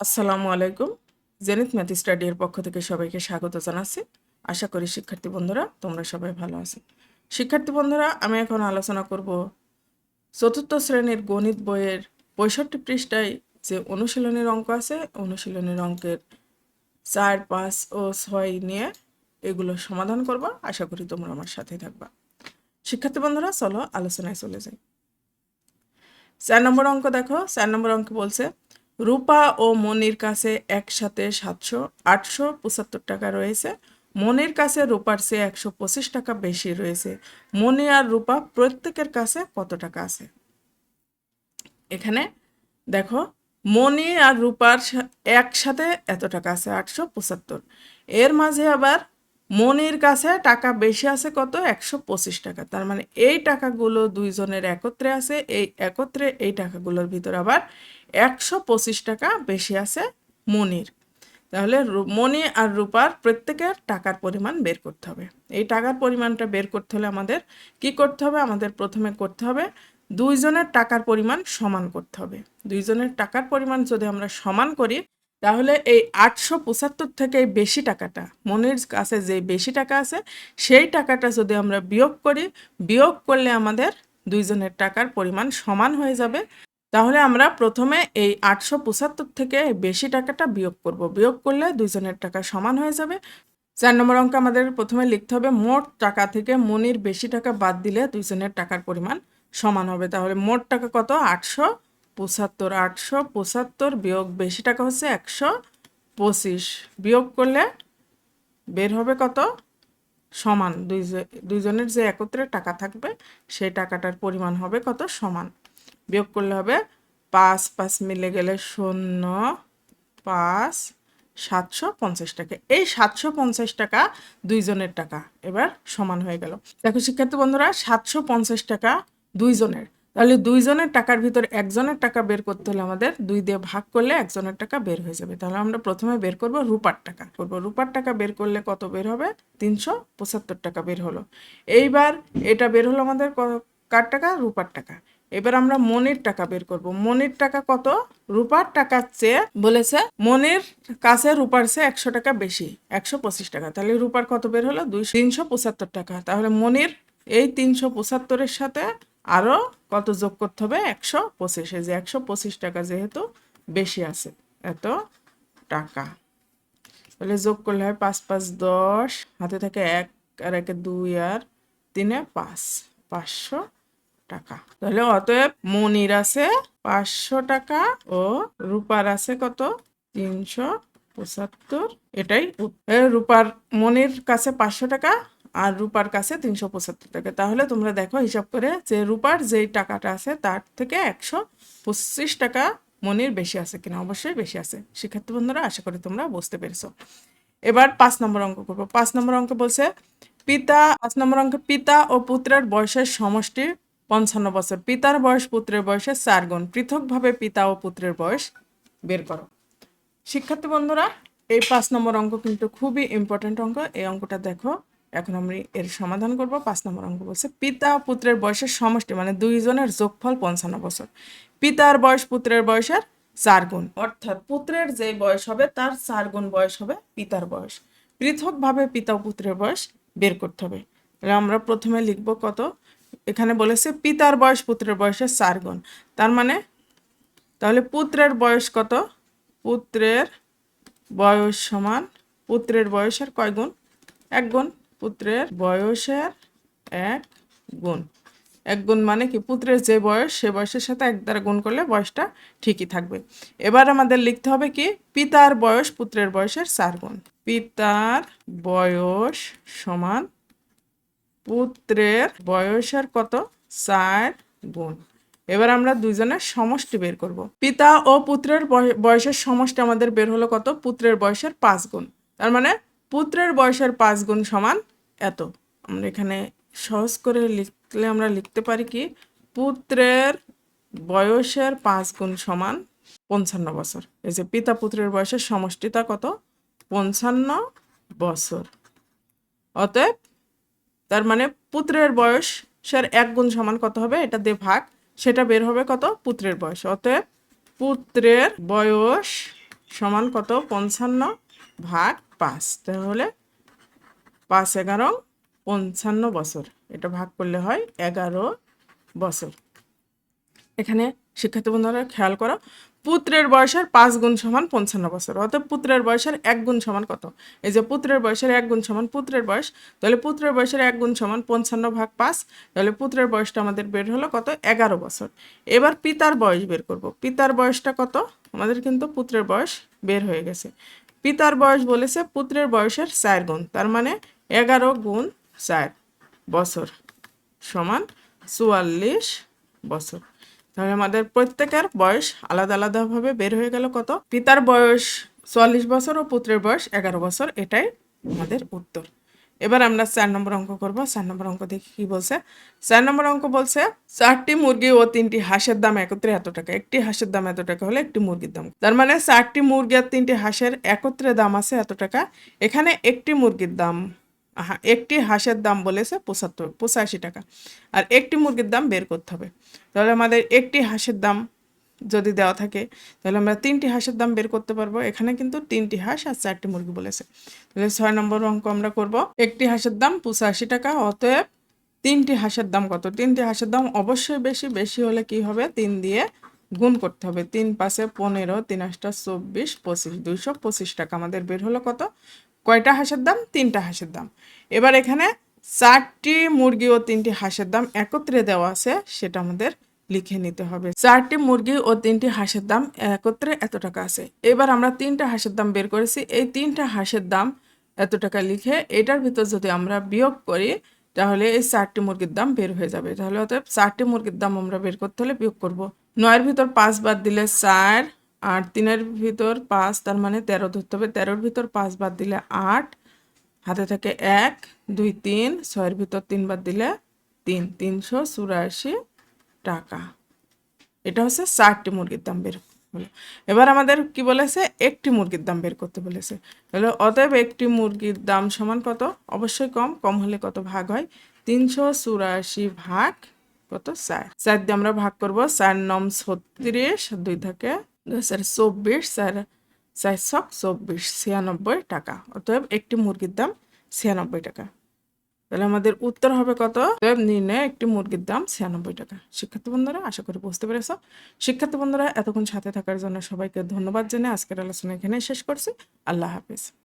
আসসালামু আলাইকুম। Zenit math স্টাডির পক্ষ থেকে সবাইকে স্বাগত জানাচ্ছি। আশা করি শিক্ষার্থী বন্ধুরা, তোমরা সবাই ভালো আছো। শিক্ষার্থী বন্ধুরা, আমি এখন আলোচনা করব চতুর্থ শ্রেণির গণিত বইয়ের পঁয়ষট্টি পৃষ্ঠায় যে অনুশীলনের অঙ্ক আছে, অনুশীলনের অঙ্কের চার, পাঁচ ও ছয় নিয়ে এগুলো সমাধান করব। আশা করি তোমরা আমার সাথে থাকবা। শিক্ষার্থী বন্ধুরা, চলো আলোচনায় চলে যাই। চার নম্বর অঙ্ক দেখো। চার নম্বর অঙ্ক বলছে রূপা ও মনির কাছে একসাথে সাতশো, আটশো পঁচাত্তর টাকা রয়েছে। মনির কাছে রূপার চেয়ে একশো পঁচিশ টাকা বেশি রয়েছে। মনি আর রূপা প্রত্যেকের কাছে কত টাকা আছে? এখানে দেখো, মনি আর রূপার একসাথে এত টাকা আছে, আটশো পঁচাত্তর। এর মাঝে আবার মনির কাছে টাকা বেশি আছে কত? একশো পঁচিশ টাকা। তার মানে এই টাকাগুলো দুইজনের একত্রে আছে, এই একত্রে এই টাকাগুলোর ভিতর আবার একশো পঁচিশ টাকা বেশি আছে মনির। তাহলে মনি আর রূপার প্রত্যেকের টাকার পরিমাণ বের করতে হবে। এই টাকার পরিমাণটা বের করতে হলে আমাদের কি করতে হবে? আমাদের প্রথমে করতে হবে দুইজনের টাকার পরিমাণ সমান করতে হবে। দুইজনের টাকার পরিমাণ যদি আমরা সমান করি, তাহলে এই আটশো পঁচাত্তর থেকে এই বেশি টাকাটা, মনির কাছে যে বেশি টাকা আছে, সেই টাকাটা যদি আমরা বিয়োগ করি, বিয়োগ করলে আমাদের দুইজনের টাকার পরিমাণ সমান হয়ে যাবে। তাহলে আমরা প্রথমে এই আটশো পঁচাত্তর থেকে বেশি টাকাটা বিয়োগ করব। বিয়োগ করলে দুইজনের টাকা সমান হয়ে যাবে। চার নম্বর অঙ্ক আমাদের প্রথমে লিখতে হবে, মোট টাকা থেকে মনির বেশি টাকা বাদ দিলে দুইজনের টাকার পরিমাণ সমান হবে। তাহলে মোট টাকা কত? আটশো পঁচাত্তর। আটশো পঁচাত্তর বিয়োগ বেশি টাকা হচ্ছে একশো পঁচিশ। বিয়োগ করলে বের হবে কত? সমান। দুইজ- দুইজনের যে একত্রে টাকা থাকবে, সেই টাকাটার পরিমাণ হবে কত? সমান। বিয়োগ করলে হবে পাঁচ পাঁচ মিলে গেলে শূন্য, পাঁচ, সাতশো পঞ্চাশ টাকা। এই সাতশো পঞ্চাশ টাকা দুইজনের টাকা এবার সমান হয়ে গেল। দেখো শিক্ষার্থী বন্ধুরা, সাতশো পঞ্চাশ টাকা দুইজনের। তাহলে দুইজনের টাকার ভিতর একজনের টাকা বের করতে হলে আমাদের দুই দিয়ে ভাগ করলে একজনের টাকা বের হয়ে যাবে। তাহলে আমরা প্রথমে বের করব রূপার টাকা। করব রূপার টাকা বের করলে কত বের হবে? তিনশো পঁচাত্তর টাকা বের হলো। এইবার এটা বের হলো আমাদের কার টাকা? রূপার টাকা। এবার আমরা মনির টাকা বের করব। মনির টাকা কত? রূপার টাকার চেয়ে বলেছে, মনির কাছে রূপার চেয়ে একশো টাকা বেশি, একশো পঁচিশ টাকা। তাহলে রূপার কত বের হলো? দুই তিনশো পঁচাত্তর টাকা। তাহলে মনির এই তিনশো পঁচাত্তরের সাথে আরও কত যোগ করতে হবে? একশো পঁচিশে। যে একশো পঁচিশ টাকা যেহেতু বেশি আছে, এত টাকা। তাহলে যোগ করলে হয় পাঁচ পাঁচ, দশ। হাতে থাকে এক, আর একে দুই, আর তিনে পাঁচ। পাঁচশো টাকা। তাহলে অতএব মনির আছে পাঁচশো টাকা ও রূপার আছে কত? তিনশো পঁচাত্তর। এটাই রূপার মনির কাছে পাঁচশো টাকা আর রূপার কাছে তিনশো পঁচাত্তর টাকা। তাহলে তোমরা দেখো হিসাব করে যে রূপার যেই টাকাটা আছে তার থেকে একশো পঁচিশ টাকা মনির বেশি আছে কিনা। অবশ্যই বেশি আছে। শিক্ষার্থী বন্ধুরা আশা করি তোমরা বুঝতে পেরেছ। এবার পাঁচ নম্বর অঙ্ক করব। পাঁচ নম্বর অঙ্ক বলছে, পিতা পাঁচ নম্বর অঙ্ক পিতা ও পুত্রের বয়সের সমষ্টি পঞ্চান্ন বছর পিতার বয়স, পুত্রের বয়সের চার গুণ পৃথকভাবে পিতা ও পুত্রের বয়স বের করো। শিক্ষার্থী বন্ধুরা, এই পাঁচ নম্বর অঙ্ক কিন্তু খুবই ইম্পর্টেন্ট অঙ্ক। এই অঙ্কটা দেখো, এখন আমি এর সমাধান করব। পাঁচ নম্বর অঙ্ক বলছে, পিতা ও পুত্রের বয়সের সমষ্টি মানে দুইজনের যোগফল পঞ্চান্ন বছর। পিতার বয়স, পুত্রের বয়সের চার গুণ অর্থাৎ পুত্রের যে বয়স হবে, তার চার গুণ বয়স হবে পিতার বয়স। পৃথকভাবে পিতা ও পুত্রের বয়স বের করতে হবে। আমরা প্রথমে লিখব কত? এখানে বলেছে পিতার বয়স, পুত্রের বয়সের চার গুণ। তার মানে তাহলে পুত্রের বয়স কত? পুত্রের বয়স সমান, পুত্রের বয়সের কয় গুণ? এক গুণ। পুত্রের বয়সের এক গুণ। এক গুণ মানে কি? পুত্রের যে বয়স, সে বয়সের সাথে এক দ্বারা গুণ করলে বয়সটা ঠিকই থাকবে। এবার আমাদের লিখতে হবে কি? পিতার বয়স, পুত্রের বয়সের চার গুণ। পিতার বয়স সমান পুত্রের বয়সের কত? চার গুণ। এবার আমরা দুইজনের সমষ্টি বের করব। পিতা ও পুত্রের বয়- বয়সের সমষ্টি আমাদের বের হলো কত? পুত্রের বয়সের পাঁচ গুণ। তার মানে পুত্রের বয়সের পাঁচ গুণ সমান এত। আমরা এখানে সহজ করে লিখলে আমরা লিখতে পারি কি? পুত্রের বয়সের পাঁচ গুণ সমান পঞ্চান্ন বছর। এই যে পিতা পুত্রের বয়সের সমষ্টিটা কত? পঞ্চান্ন বছর। অতএব তার মানে পুত্রের বয়স সের এক গুণ সমান কত হবে? এটা দিয়ে ভাগ। সেটা বের হবে কত? পুত্রের বয়স। অতএব পুত্রের বয়স সমান কত? পঞ্চান্ন ভাগ পাঁচ। তাহলে পাঁচ এগারো পঞ্চান্ন বছর। এটা ভাগ করলে হয় এগারো বছর। এখানে শিক্ষার্থী বন্ধুরা, খেয়াল করো, পুত্রের বয়সের পাঁচ গুণ সমান পঞ্চান্ন বছর, অর্থাৎ পুত্রের বয়সের এক গুণ সমান কত? এই যে পুত্রের বয়সের এক গুণ সমান পুত্রের বয়স, তাহলে পুত্রের বয়সের এক গুণ সমান পঞ্চান্ন ভাগ পাঁচ, তাহলে পুত্রের বয়সটা আমাদের বের হলো কত? এগারো বছর। এবার পিতার বয়স বের করব। পিতার বয়সটা কত? আমাদের কিন্তু পুত্রের বয়স বের হয়ে গেছে। পিতার বয়স বলেছে পুত্রের বয়সের চার গুণ, তার মানে এগারো গুণ চার বছর সমান চুয়াল্লিশ বছর। তাহলে আমাদের প্রত্যেকের বয়স আলাদা আলাদাভাবে বের হয়ে গেল কত? পিতার বয়স চুয়াল্লিশ বছর ও পুত্রের বয়স এগারো বছর, এটাই আমাদের উত্তর। এবার আমরা চার নম্বর অঙ্ক করব। চার নম্বর অঙ্ক দেখি কি বলছে? চার নম্বর অঙ্ক বলছে, চারটি মুরগি ও তিনটি হাঁসের দাম একত্রে এত টাকা। একটি হাঁসের দাম এত টাকা হলে একটি মুরগির দাম। তার মানে চারটি মুরগি আর তিনটি হাঁসের একত্রে দাম আছে এত টাকা। এখানে একটি মুরগির দাম একটি হাঁসের দাম বলেছে পঁচাত্তর, পঁচাশি টাকা। আর একটি মুরগির দাম বের করতে হবে। তাহলে আমাদের একটি হাঁসের দাম যদি দেওয়া থাকে, তাহলে আমরা তিনটি হাঁসের দাম বের করতে পারব। এখানে কিন্তু তিনটি হাঁস আর চারটি মুরগি বলেছে। তাহলে ছয় নম্বর অঙ্ক আমরা করব। একটি হাঁসের দাম পঁচাশি টাকা, অতএব তিনটি হাঁসের দাম কত? তিনটি হাঁসের দাম অবশ্যই বেশি বেশি হলে কি হবে? তিন দিয়ে গুণ করতে হবে। তিন পাশে পনেরো, তিন আটটা চব্বিশ, পঁচিশ, দুইশো পঁচিশ টাকা। আমাদের বের হলো কত? কয়টা হাঁসের দাম? তিনটা হাঁসের দাম। এবার এখানে চারটি মুরগি ও তিনটি হাঁসের দাম একত্রে দেওয়া আছে, সেটা আমাদের লিখে নিতে হবে। চারটি মুরগি ও তিনটি হাঁসের দাম একত্রে এত টাকা আছে। এবার আমরা তিনটা হাঁসের দাম বের করেছি। এই তিনটা হাঁসের দাম এত টাকা লিখে এটার ভিতর যদি আমরা বিয়োগ করি, তাহলে এই চারটি মুরগির দাম বের হয়ে যাবে। তাহলে অতএব চারটি মুরগির দাম আমরা বের করতে হলে বিয়োগ করব। নয়ের ভিতর পাঁচ বাদ দিলে চার আর তিনের ভিতর পাঁচ, তার মানে তেরো ধরতে হবে। তেরোর ভিতর পাঁচ বাদ দিলে আট, হাতে থাকে এক, দুই, তিন, ছয়ের ভিতর তিন বাদ দিলে তিন, তিনশো চুরাশি টাকা। এটা হচ্ছে চারটি মুরগির দাম বের হলো। এবার আমাদের কি বলেছে? একটি মুরগির দাম বের করতে বলেছে। তাহলে অতএব একটি মুরগির দাম সমান কত? অবশ্যই কম কম হলে কত ভাগ হয়? তিনশো চুরাশি ভাগ কত? চার। চার দিয়ে আমরা ভাগ করব। চার নম ছত্রিশ, দুই থাকে চার চব্বিশ চার চারশো চব্বিশ ছিয়ানব্বই টাকা। অতএব একটি মুরগির দাম ছিয়ানব্বই টাকা। তাহলে আমাদের উত্তর হবে কত? নির্ণয় একটি মুরগির দাম ছিয়ানব্বই টাকা। শিক্ষার্থী বন্ধুরা, আশা করি বুঝতে পেরেছ। শিক্ষার্থী বন্ধুরা, এতক্ষণ সাথে থাকার জন্য সবাইকে ধন্যবাদ জানিয়ে আজকের আলোচনা এখানে শেষ করছি। আল্লাহ হাফিজ।